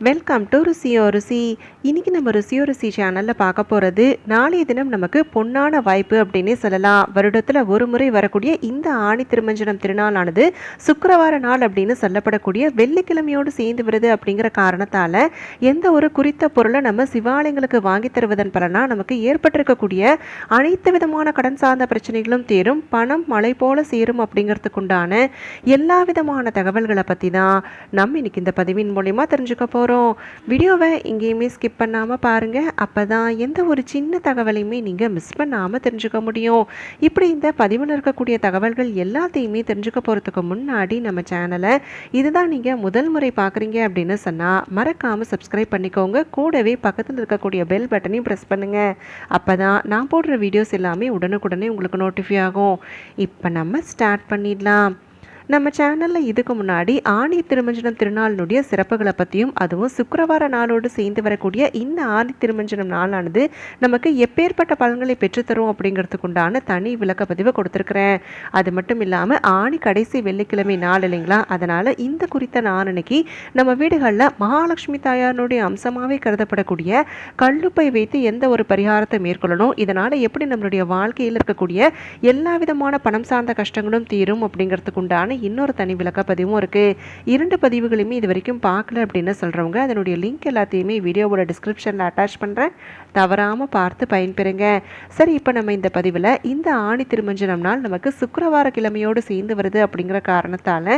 Welcome to ருசியோ ருசி இன்றைக்கி நம்ம ருசியோ ருசி சேனலில் பார்க்க போகிறது நாளைய தினம் நமக்கு பொன்னான வாய்ப்பு அப்படின்னே சொல்லலாம். வருடத்தில் ஒரு முறை வரக்கூடிய இந்த ஆணி திருமஞ்சனம் திருநாளானது சுக்கரவார நாள் அப்படின்னு சொல்லப்படக்கூடிய வெள்ளிக்கிழமையோடு சேர்ந்து வருது அப்படிங்கிற காரணத்தால் எந்த ஒரு குறித்த பொருளை நம்ம சிவாலயங்களுக்கு வாங்கி தருவதன் பலனாக நமக்கு ஏற்பட்டிருக்கக்கூடிய அனைத்து விதமான கடன் சார்ந்த பிரச்சனைகளும் தீரும். பணம் மழை போல சேரும் அப்படிங்கிறதுக்குண்டான எல்லா விதமான தகவல்களை பற்றி தான் நம்ம இன்னைக்கு இந்த பதிவின் மூலிமா தெரிஞ்சுக்க போகிறோம் வீடியோவை எங்கேயுமே ஸ்கிப் பண்ணாமல் பாருங்கள் அப்போ தான் எந்த ஒரு சின்ன தகவலையுமே நீங்கள் மிஸ் பண்ணாமல் தெரிஞ்சுக்க முடியும். இப்படி இந்த பதிவில் இருக்கக்கூடிய தகவல்கள் எல்லாத்தையுமே தெரிஞ்சுக்க போகிறதுக்கு முன்னாடி நம்ம சேனலை இதுதான் நீங்கள் முதல் முறை பார்க்குறீங்க அப்படின்னு சொன்னால் மறக்காமல் சப்ஸ்கிரைப் பண்ணிக்கோங்க. கூடவே பக்கத்தில் இருக்கக்கூடிய பெல் பட்டனையும் ப்ரெஸ் பண்ணுங்கள் அப்போ தான் நான் போடுற வீடியோஸ் எல்லாமே உடனுக்குடனே உங்களுக்கு நோட்டிஃபை ஆகும். இப்போ நம்ம ஸ்டார்ட் பண்ணிடலாம். நம்ம சேனலில் இதுக்கு முன்னாடி ஆணி திருமஞ்சனம் திருநாளினுடைய சிறப்புகளை பற்றியும் அதுவும் சுக்கரவார நாளோடு சேர்ந்து வரக்கூடிய இந்த ஆணி திருமஞ்சனம் நாளானது நமக்கு எப்பேற்பட்ட பலன்களை பெற்றுத்தரும் அப்படிங்கிறதுக்கு உண்டான தனி விளக்கப்பதிவை கொடுத்துருக்குறேன். அது மட்டும் இல்லாமல் ஆணி கடைசி வெள்ளிக்கிழமை நாள் இல்லைங்களா? அதனால் இந்த குறித்த நாள் அன்னைக்கு நம்ம வீடுகளில் மகாலட்சுமி தாயாரினுடைய அம்சமாகவே கருதப்படக்கூடிய கல்லுப்பை வைத்து எந்த ஒரு பரிகாரத்தை மேற்கொள்ளணும் இதனால் எப்படி நம்மளுடைய வாழ்க்கையில் இருக்கக்கூடிய எல்லா விதமான பணம் சார்ந்த கஷ்டங்களும் தீரும் அப்படிங்கிறதுக்கு உண்டான இன்னொரு தனி விளக்கப்பதிவும் இருக்குது இரண்டு பதிவுகளையுமே இது வரைக்கும் பார்க்கல அப்படின்னு சொல்கிறவங்க அதனுடைய லிங்க் எல்லாத்தையுமே வீடியோவோட டிஸ்கிரிப்ஷனில் அட்டாச் பண்ணுறேன் தவறாமல் பார்த்து பயன்பெறுங்க. சரி இப்போ நம்ம இந்த பதிவில் இந்த ஆணி திருமஞ்சனம் நாள் நமக்கு சுக்கிரவார கிழமையோடு சேர்ந்து வருது அப்படிங்கிற காரணத்தால்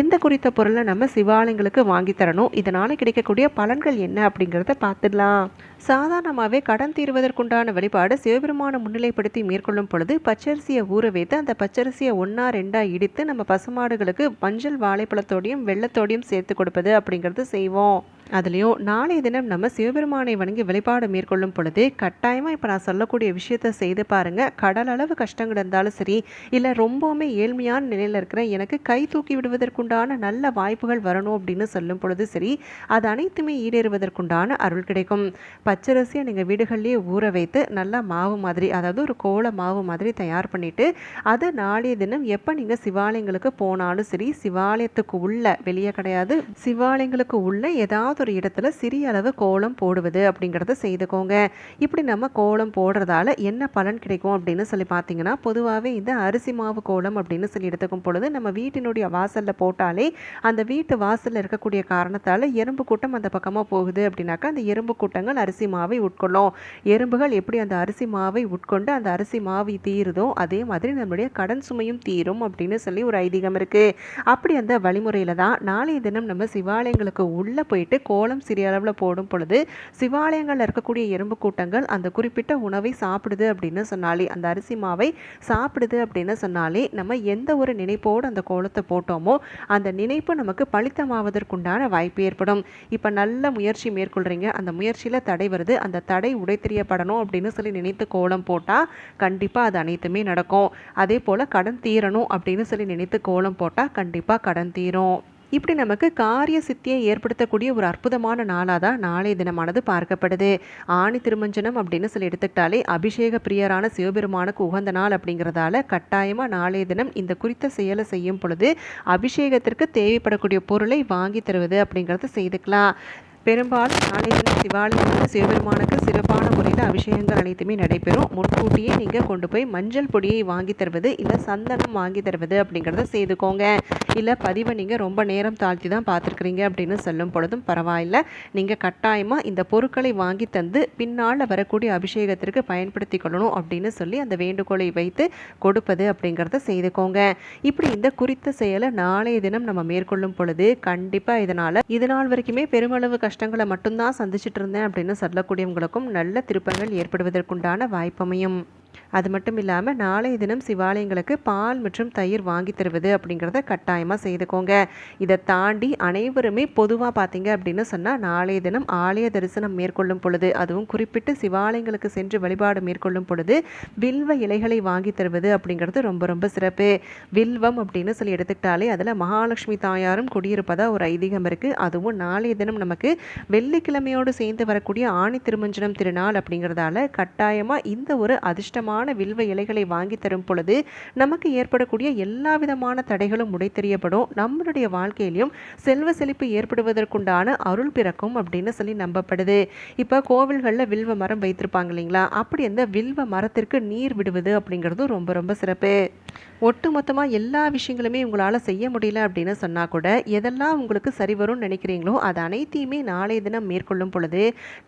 எந்த குறித்த பொருளை நம்ம சிவாலயங்களுக்கு வாங்கி தரணும் இதனால் கிடைக்கக்கூடிய பலன்கள் என்ன அப்படிங்கிறத பார்த்துடலாம். சாதாரணமாகவே கடன் தீர்வதற்குண்டான வழிபாடு சிவபெருமான முன்னிலைப்படுத்தி மேற்கொள்ளும் பொழுது பச்சரிசியை ஊற வைத்து அந்த பச்சரிசியை ஒன்றா ரெண்டாக இடித்து நம்ம மாடுகளுக்கு மஞ்சள் வாழைப்பழத்தோடையும் வெள்ளத்தோடையும் சேர்த்து கொடுப்பது அப்படிங்கிறது செய்வோம். அதுலேயும் நாளைய தினம் நம்ம சிவபெருமானை வணங்கி வழிபாடு மேற்கொள்ளும் பொழுது கட்டாயமாக இப்போ நான் சொல்லக்கூடிய விஷயத்த செய்து பாருங்கள் கடல் அளவு கஷ்டங்கள் இருந்தாலும் சரி இல்லை ரொம்பவுமே ஏழ்மையான நிலையில் இருக்கிற எனக்கு கை தூக்கி விடுவதற்குண்டான நல்ல வாய்ப்புகள் வரணும் அப்படின்னு சொல்லும் பொழுது சரி அது அனைத்துமே ஈடேறுவதற்குண்டான அருள் கிடைக்கும். பச்சரிசியை நீங்கள் வீடுகள்லேயே ஊற வைத்து நல்லா மாவு மாதிரி அதாவது ஒரு கோல மாவு மாதிரி தயார் பண்ணிவிட்டு அது நாளைய தினம் எப்போ நீங்கள் சிவாலயங்களுக்கு போனாலும் சரி சிவாலயத்துக்கு உள்ள வெளியே கிடையாது சிவாலயங்களுக்கு உள்ள ஏதாவது ஒரு இடத்துல சிறிய அளவு கோலம் போடுவது அப்படிங்கிறத செய்துக்கோங்க. இப்படி நம்ம கோலம் போடுறதால என்ன பலன் கிடைக்கும் அப்படின்னு சொல்லி பார்த்தீங்கன்னா பொதுவாகவே இந்த அரிசி மாவு கோலம் அப்படின்னு சொல்லி எடுத்துக்கும் பொழுது நம்ம வீட்டினுடைய வாசலில் போட்டாலே அந்த வீட்டு வாசலில் இருக்கக்கூடிய காரணத்தால் எறும்பு கூட்டம் அந்த பக்கமாக போகுது அப்படின்னாக்கா அந்த எறும்பு கூட்டங்கள் அரிசி மாவை உட்கொள்ளும். எறும்புகள் எப்படி அந்த அரிசி மாவை உட்கொண்டு அந்த அரிசி மாவை தீருதோ அதே மாதிரி நம்மளுடைய கடன் சுமையும் தீரும் அப்படின்னு சொல்லி ஒரு ஐதீகம் இருக்குது அப்படி அந்த வழிமுறையில் தான் நாளைய தினம் நம்ம சிவாலயங்களுக்கு உள்ளே போயிட்டு கோலம் சிறிய அளவில் போடும் பொழுது சிவாலயங்களில் இருக்கக்கூடிய எறும்பு கூட்டங்கள் அந்த குறிப்பிட்ட உணவை சாப்பிடுது அப்படின்னு சொன்னாலே அந்த அரிசி மாவை சாப்பிடுது அப்படின்னு சொன்னாலே நம்ம எந்த ஒரு நினைப்போடு அந்த கோலத்தை போட்டோமோ அந்த நினைப்பு நமக்கு பலித்தமாவதற்குண்டான வாய்ப்பு ஏற்படும். இப்போ நல்ல முயற்சி மேற்கொள்கிறீங்க அந்த முயற்சியில் தடை வருது. அந்த தடை உடைத்தெறியப்படணும் அப்படின்னு சொல்லி நினைத்து கோலம் போட்டால் கண்டிப்பாக அது அனைத்துமே நடக்கும். அதே போல் கடன் தீரணும் அப்படின்னு சொல்லி நினைத்து கோலம் போட்டால் கண்டிப்பாக கடன் தீரும். இப்படி நமக்கு காரிய சித்தியை ஏற்படுத்தக்கூடிய ஒரு அற்புதமான நாளாக தான் நாளைய தினமானது பார்க்கப்படுது. ஆணி திருமஞ்சனம் அப்படின்னு சொல்லி எடுத்துக்கிட்டாலே அபிஷேக பிரியரான சிவபெருமானுக்கு உகந்த நாள் அப்படிங்கிறதால கட்டாயமாக நாளைய தினம் இந்த குறித்த செயலை செய்யும் பொழுது அபிஷேகத்திற்கு தேவைப்படக்கூடிய பொருளை வாங்கி தருவது அப்படிங்கிறத செய்துக்கலாம். பெரும்பாலும் நாளைய தினம் சிவாலயத்தில் சிவபெருமானுக்கு சிறப்பான முறையில் அபிஷேகங்கள் அனைத்துமே நடைபெறும். முன்கூட்டியே நீங்கள் கொண்டு போய் மஞ்சள் பொடியை வாங்கி தருவது இல்லை சந்தனம் வாங்கி தருவது அப்படிங்கிறத செய்துக்கோங்க. இல்லை பதிவை நீங்கள் ரொம்ப நேரம் தாழ்த்தி தான் பார்த்துருக்குறீங்க அப்படின்னு சொல்லும் பொழுதும் பரவாயில்ல. நீங்கள் கட்டாயமாக இந்த பொருட்களை வாங்கி தந்து பின்னால் வரக்கூடிய அபிஷேகத்திற்கு பயன்படுத்தி கொள்ளணும் அப்படின்னு சொல்லி அந்த வேண்டுகோளை வைத்து கொடுப்பது அப்படிங்கிறத செய்துக்கோங்க. இப்படி இந்த குறித்த செயலை நாளைய தினம் நம்ம மேற்கொள்ளும் பொழுது கண்டிப்பாக இதனால் இது நாள் வரைக்குமே பெருமளவு கஷ்டங்களை மட்டும்தான் சந்திச்சுட்டு இருந்தேன் அப்படின்னு சொல்லக்கூடியவங்களுக்கும் நல்ல திருப்பங்கள் ஏற்படுவதற்குண்டான வாய்ப்பமையும். அது மட்டும் இல்லாமல் நாளைய தினம் சிவாலயங்களுக்கு பால் மற்றும் தயிர் வாங்கி தருவது அப்படிங்கிறத கட்டாயமாக செய்துக்கோங்க. இதை தாண்டி அனைவருமே பொதுவாக பார்த்தீங்க அப்படின்னு சொன்னால் நாளைய தினம் ஆலய தரிசனம் மேற்கொள்ளும் பொழுது அதுவும் குறிப்பிட்டு சிவாலயங்களுக்கு சென்று வழிபாடு மேற்கொள்ளும் பொழுது வில்வ இலைகளை வாங்கி தருவது அப்படிங்கிறது ரொம்ப ரொம்ப சிறப்பு. வில்வம் அப்படின்னு சொல்லி எடுத்துக்கிட்டாலே அதில் மகாலட்சுமி தாயாரும் குடியிருப்பதாக ஒரு ஐதீகம் இருக்குது அதுவும் நாளைய தினம் நமக்கு வெள்ளிக்கிழமையோடு சேர்ந்து வரக்கூடிய ஆணி திருமஞ்சனம் திருநாள் அப்படிங்கிறதால கட்டாயமாக இந்த ஒரு அதிர்ஷ்டமான அழகான வில்வ இலைகளை வாங்கி தரும் பொழுது நமக்கு ஏற்படக்கூடிய எல்லா விதமான தடைகளும் உடைத்தெறியப்படும் நம்மளுடைய வாழ்க்கையிலும் செல்வ செழிப்பு ஏற்படுவதற்குண்டான அருள் பிறக்கும் அப்படின்னு சொல்லி நம்பப்படுது. இப்போ கோவில்களில் வில்வ மரம் வைத்திருப்பாங்க இல்லைங்களா? அப்படி அந்த வில்வ மரத்திற்கு நீர் விடுவது அப்படிங்கிறதும் ரொம்ப ரொம்ப சிறப்பு. ஒட்டுமொத்தமாக எல்லா விஷயங்களுமே உங்களால் செய்ய முடியல அப்படின்னு சொன்னால் கூட எதெல்லாம் உங்களுக்கு சரி வரும்னு நினைக்கிறீங்களோ அது அனைத்தையுமே நாளைய தினம் மேற்கொள்ளும் பொழுது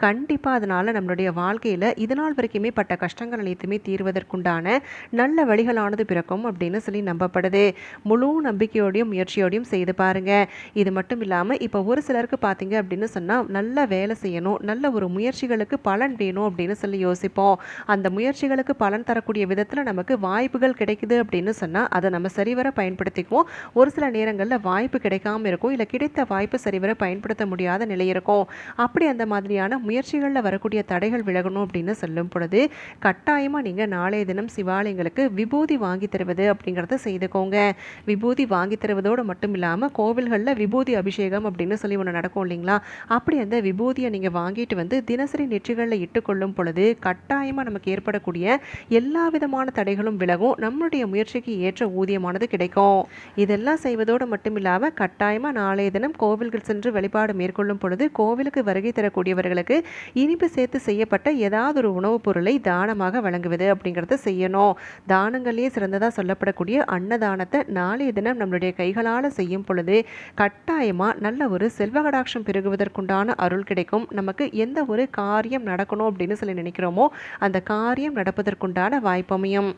கண்டிப்பாக அதனால் நம்மளுடைய வாழ்க்கையில் இதனால் வரைக்குமே பட்ட கஷ்டங்கள் அனைத்துமே தீர்வதற்குண்டான நல்ல வழிகளானது பிறக்கும் அப்படின்னு சொல்லி நம்பப்படுது. முழு நம்பிக்கையோடையும் முயற்சியோடையும் செய்து பாருங்கள் இது மட்டும் இல்லாமல் இப்போ ஒரு சிலருக்கு பார்த்தீங்க அப்படின்னு சொன்னால் நல்ல வேலை செய்யணும் நல்ல ஒரு முயற்சிகளுக்கு பலன் வேணும் அப்படின்னு சொல்லி யோசிப்போம். அந்த முயற்சிகளுக்கு பலன் தரக்கூடிய விதத்தில் நமக்கு வாய்ப்புகள் கிடைக்குது அப்படின்னு சொன்னால் அதை நம்ம சரிவர பயன்படுத்திக்குவோம். ஒரு சில நேரங்களில் வாய்ப்பு கிடைக்காம இருக்கும் இல்லை கிடைத்த வாய்ப்பு சரிவர பயன்படுத்த முடியாத நிலை இருக்கும். அப்படி அந்த மாதிரியான முயற்சிகளில் வரக்கூடிய தடைகள் விலகணும் அப்படின்னு சொல்லும் பொழுது கட்டாயமாக நீங்கள் நாளைய தினம் சிவாலயங்களுக்கு விபூதி வாங்கி தருவது அப்படிங்கிறத செய்துக்கோங்க. விபூதி வாங்கி தருவதோடு மட்டும் இல்லாமல் கோவில்களில் விபூதி அபிஷேகம் அப்படின்னு சொல்லி ஒன்று நடக்கும் இல்லைங்களா? அப்படி அந்த விபூதியை நீங்கள் வாங்கிட்டு வந்து தினசரி நெற்றிகளில் இட்டுக்கொள்ளும் பொழுது கட்டாயமாக நமக்கு ஏற்படக்கூடிய எல்லா விதமான தடைகளும் விலகும். நம்மளுடைய முயற்சிக்கு ஏற்ற ஊதியமானது கிடைக்கும். இதெல்லாம் செய்வதோடு மட்டும் இல்லாமல் கட்டாயமாக நாளைய தினம் கோவில்கள் சென்று வழிபாடு மேற்கொள்ளும் பொழுது கோவிலுக்கு வருகை தரக்கூடியவர்களுக்கு இனிப்பு சேர்த்து செய்யப்பட்ட ஏதாவது ஒரு உணவுப் பொருளை தானமாக வழங்குவது அப்படிங்கிறத செய்யணும். தானங்களே சிறந்ததாக சொல்லப்படக்கூடிய அன்னதானத்தை நாளைய தினம் நம்மளுடைய கைகளால் செய்யும் பொழுது கட்டாயமாக நல்ல ஒரு செல்வகடாட்சம் பெருகுவதற்குண்டான அருள் கிடைக்கும். நமக்கு எந்த ஒரு காரியம் நடக்கணும் அப்படின்னு சொல்லி நினைக்கிறோமோ அந்த காரியம் நடப்பதற்குண்டான வாய்ப்பமையும்.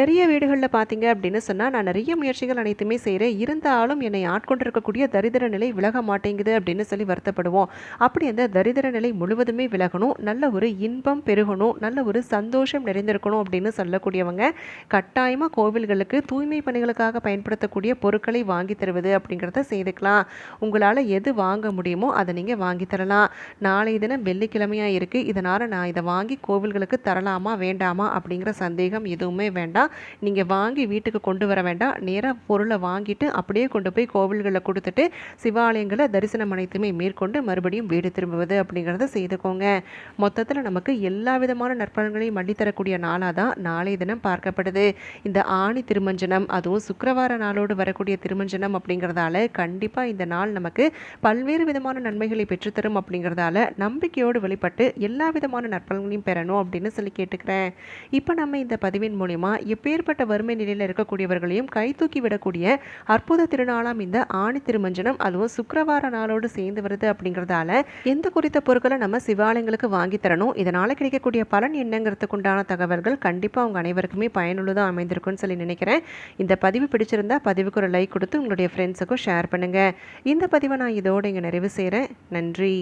நிறைய வீடுகளில் பார்த்தீங்கன்னா பார்த்தீங்க அப்படின்னு சொன்னால் நான் நிறைய முயற்சிகள் அனைத்துமே செய்கிறேன் இருந்தாலும் என்னை ஆட்கொண்டிருக்கக்கூடிய தரித்திர நிலை விலக மாட்டேங்குது அப்படின்னு சொல்லி வருத்தப்படுவோம். அப்படி அந்த தரித்திர நிலை முழுவதுமே விலகணும். நல்ல ஒரு இன்பம் பெருகணும். நல்ல ஒரு சந்தோஷம் நிறைந்திருக்கணும் அப்படின்னு சொல்லக்கூடியவங்க கட்டாயமாக கோவில்களுக்கு தூய்மை பணிகளுக்காக பயன்படுத்தக்கூடிய பொருட்களை வாங்கி தருவது அப்படிங்கிறத செய்துக்கலாம். உங்களால் எது வாங்க முடியுமோ அதை நீங்கள் வாங்கி தரலாம். நாளைய தினம் வெள்ளிக்கிழமையாக இருக்குது இதனால் நான் இதை வாங்கி கோவில்களுக்கு தரலாமா வேண்டாமா அப்படிங்கிற சந்தேகம் எதுவுமே வேண்டாம். நீங்கள் வாங்கி வீட்டுக்கு கொண்டு வர வேண்டாம். நேராக பொருளை வாங்கிட்டு அப்படியே கொண்டு போய் கோவில்களில் கொடுத்துட்டு சிவாலயங்களை தரிசனம் அனைத்துமே மேற்கொண்டு மறுபடியும் வீடு திரும்புவது அப்படிங்கிறத செய்துக்கோங்க. மொத்தத்தில் நமக்கு எல்லா விதமான நற்பலன்களையும் மண்டித்தரக்கூடிய நாளாக தான் நாளைய தினம் பார்க்கப்படுது. இந்த ஆணி திருமஞ்சனம் அதுவும் சுக்கரவார நாளோடு வரக்கூடிய திருமஞ்சனம் அப்படிங்கிறதால கண்டிப்பாக இந்த நாள் நமக்கு பல்வேறு விதமான நன்மைகளை பெற்றுத்தரும் அப்படிங்கிறதால நம்பிக்கையோடு வெளிப்பட்டு எல்லா விதமான நற்பலன்களையும் பெறணும் அப்படின்னு சொல்லி கேட்டுக்கிறேன். இப்போ நம்ம இந்த பதிவின் மூலிமா எப்பேற்பட்ட வறுமை நிலையில் இருக்கக்கூடியவர்களையும் கை தூக்கி விடக்கூடிய அற்புத திருநாளாம் இந்த ஆணி திருமஞ்சனம் அதுவும் சுக்கரவார நாளோடு சேர்ந்து வருது அப்படிங்கிறதால எந்த குறித்த பொருட்களை நம்ம சிவாலயங்களுக்கு வாங்கி தரணும் இதனால் கிடைக்கக்கூடிய பலன் என்னங்கிறதுக்குண்டான தகவல்கள் கண்டிப்பாக அவங்க அனைவருக்குமே பயனுள்ளதாக அமைந்திருக்கும்னு சொல்லி நினைக்கிறேன். இந்த பதிவு பிடிச்சிருந்தா பதிவுக்கு ஒரு லைக் கொடுத்து உங்களுடைய ஃப்ரெண்ட்ஸுக்கும் ஷேர் பண்ணுங்கள் இந்த பதிவை நான் இதோடு இங்கே நிறைவு செய்கிறேன் நன்றி.